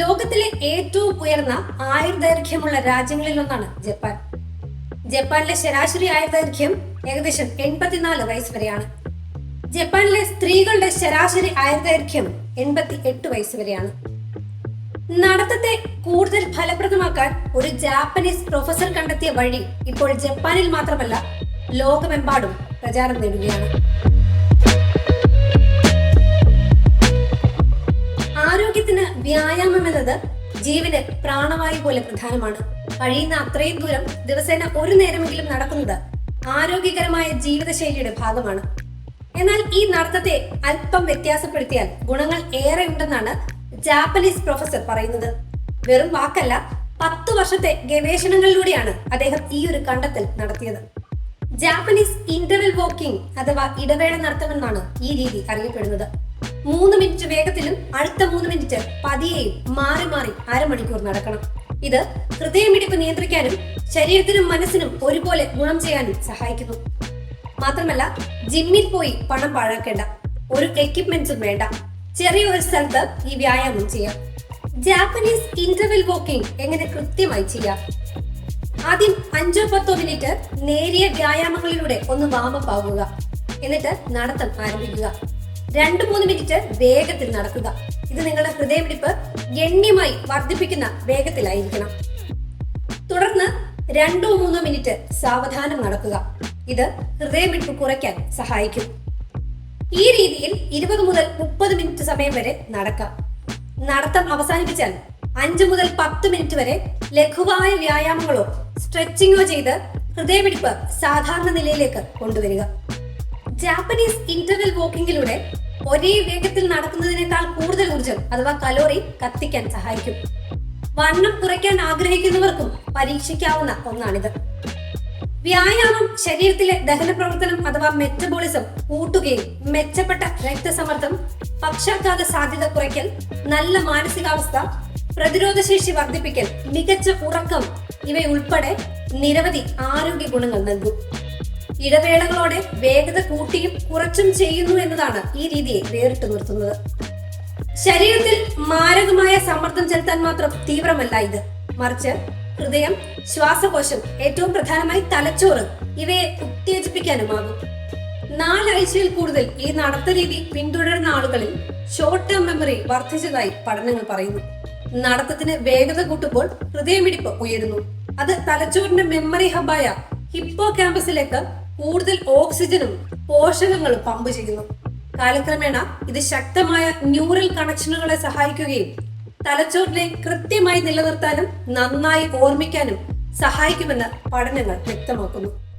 ലോകത്തിലെ ഏറ്റവും ഉയർന്ന ആയുർദൈർഘ്യമുള്ള രാജ്യങ്ങളിൽ ഒന്നാണ് ജപ്പാൻ. ജപ്പാനിലെ ശരാശരി ആയുർദൈർഘ്യം ഏകദേശം എൺപത്തിനാല് വയസ്സ് വരെയാണ്. ജപ്പാനിലെ സ്ത്രീകളുടെ ശരാശരി ആയുർദൈർഘ്യം എൺപത്തി എട്ട് വയസ്സ് വരെയാണ്. നടത്തത്തെ കൂടുതൽ ഫലപ്രദമാക്കാൻ ഒരു ജാപ്പനീസ് പ്രൊഫസർ കണ്ടെത്തിയ വഴി ഇപ്പോൾ ജപ്പാനിൽ മാത്രമല്ല ലോകമെമ്പാടും പ്രചാരം നേടുകയാണ്. ആരോഗ്യത്തിന് വ്യായാമം എന്നത് ജീവന് പ്രാണവായു പോലെ പ്രധാനമാണ്. കഴിയുന്ന അത്രയും ദൂരം ദിവസേന ഒരു നേരമെങ്കിലും നടക്കുന്നത് ആരോഗ്യകരമായ ജീവിതശൈലിയുടെ ഭാഗമാണ്. എന്നാൽ ഈ നടത്തത്തെ അല്പം വ്യത്യാസപ്പെടുത്തിയാൽ ഗുണങ്ങൾ ഏറെ ഉണ്ടെന്നാണ് ജാപ്പനീസ് പ്രൊഫസർ പറയുന്നത്. വെറും വാക്കല്ല പത്തു വർഷത്തെ ഗവേഷണങ്ങളിലൂടെയാണ് അദ്ദേഹം ഈ ഒരു കണ്ടെത്തൽ നടത്തിയത്. ജാപ്പനീസ് ഇന്റർവെൽ വോക്കിംഗ് അഥവാ ഇടവേള നടത്തമെന്നാണ് ഈ രീതി അറിയപ്പെടുന്നത്. മൂന്ന് മിനിറ്റ് വേഗത്തിലും അടുത്ത മൂന്ന് മിനിറ്റ് പതിയെയും മാറി മാറി അരമണിക്കൂർ നടക്കണം. ഇത് ഹൃദയമിടിപ്പ് നിയന്ത്രിക്കാനും ശരീരത്തിനും മനസ്സിനും ഒരുപോലെ ഗുണം ചെയ്യാനും സഹായിക്കുന്നു. മാത്രമല്ല ജിമ്മിൽ പോയി പണം പാഴാക്കേണ്ട ഒരു എക്യുപ്മെന്റ്സും വേണ്ട. ചെറിയ ഒരു സ്ഥലത്ത് ഈ വ്യായാമം ചെയ്യാം. ജാപ്പനീസ് ഇന്റർവെൽ വോക്കിംഗ് എങ്ങനെ കൃത്യമായി ചെയ്യാം? ആദ്യം അഞ്ചോ പത്തോ മിനിറ്റ് നേരിയ വ്യായാമങ്ങളിലൂടെ ഒന്ന് വാമപ്പ് ആവുക. എന്നിട്ട് നടത്തം ആരംഭിക്കുക. രണ്ടു മൂന്ന് മിനിറ്റ് വേഗത്തിൽ നടക്കുക. ഇത് നിങ്ങളുടെ ഹൃദയമിടിപ്പ് ഗണ്യമായി വർദ്ധിപ്പിക്കുന്ന വേഗത്തിലായിരിക്കണം. തുടർന്ന് രണ്ടോ മൂന്നോ മിനിറ്റ് സാവധാനം നടക്കുക. ഇത് ഹൃദയമിടിപ്പ് കുറയ്ക്കാൻ സഹായിക്കും. ഈ രീതിയിൽ ഇരുപത് മുതൽ മുപ്പത് മിനിറ്റ് സമയം വരെ നടക്കാം. നടത്തം അവസാനിപ്പിച്ചാൽ അഞ്ച് മുതൽ പത്ത് മിനിറ്റ് വരെ ലഘുവായ വ്യായാമങ്ങളോ സ്ട്രെച്ചിങ്ങോ ചെയ്ത് ഹൃദയമിടിപ്പ് സാധാരണ നിലയിലേക്ക് കൊണ്ടുവരിക. ജാപ്പനീസ് ഇന്റർവെൽ വാക്കിങ്ങിലൂടെ ഒരേ വേഗത്തിൽ നടക്കുന്നതിനേക്കാൾ കൂടുതൽ ഊർജം അഥവാ കലോറി കത്തിക്കാൻ സഹായിക്കും. വണ്ണം കുറയ്ക്കാൻ ആഗ്രഹിക്കുന്നവർക്കും പരീക്ഷിക്കാവുന്ന ഒന്നാണിത്. വ്യായാമം ശരീരത്തിലെ ദഹന പ്രവർത്തനം അഥവാ മെറ്റബോളിസം കൂട്ടുകയും മെച്ചപ്പെട്ട രക്തസമ്മർദ്ദം പക്ഷാഘാത സാധ്യത കുറയ്ക്കൽ നല്ല മാനസികാവസ്ഥ പ്രതിരോധശേഷി വർദ്ധിപ്പിക്കൽ മികച്ച ഉറക്കം ഇവയുൾപ്പെടെ നിരവധി ആരോഗ്യ ഗുണങ്ങൾ നൽകും. ഇടവേളകളോടെ വേഗത കൂട്ടിയും കുറച്ചും ചെയ്യുന്നു എന്നതാണ് ഈ രീതിയെ വേറിട്ട് നിർത്തുന്നത്. ശരീരത്തിൽ മാരകമായ സമ്മർദ്ദം ചെലുത്താൻ മാത്രം തീവ്രമല്ല ഇത്. മറിച്ച് ഹൃദയം ശ്വാസകോശം ഏറ്റവും പ്രധാനമായി തലച്ചോറ് ഇവയെ ഉത്തേജിപ്പിക്കാനുമാകും. നാലാഴ്ചയിൽ കൂടുതൽ ഈ നടത്ത രീതി പിന്തുടരുന്ന ആളുകളിൽ ഷോർട്ട് ടേം മെമ്മറി വർദ്ധിച്ചതായി പഠനങ്ങൾ പറയുന്നു. നടത്തത്തിന് വേഗത കൂട്ടുമ്പോൾ ഹൃദയമിടിപ്പ് ഉയരുന്നു. അത് തലച്ചോറിന്റെ മെമ്മറി ഹബായ ഹിപ്പോ ക്യാമ്പസിലേക്ക് കൂടുതൽ ഓക്സിജനും പോഷകങ്ങളും പമ്പ് ചെയ്യുന്നു. കാലക്രമേണ ഇത് ശക്തമായ ന്യൂറൽ കണക്ഷനുകളെ സഹായിക്കുകയും തലച്ചോറിനെ കൃത്യമായി നിലനിർത്താനും നന്നായി ഓർമ്മിക്കാനും സഹായിക്കുമെന്ന് പഠനങ്ങൾ വ്യക്തമാക്കുന്നു.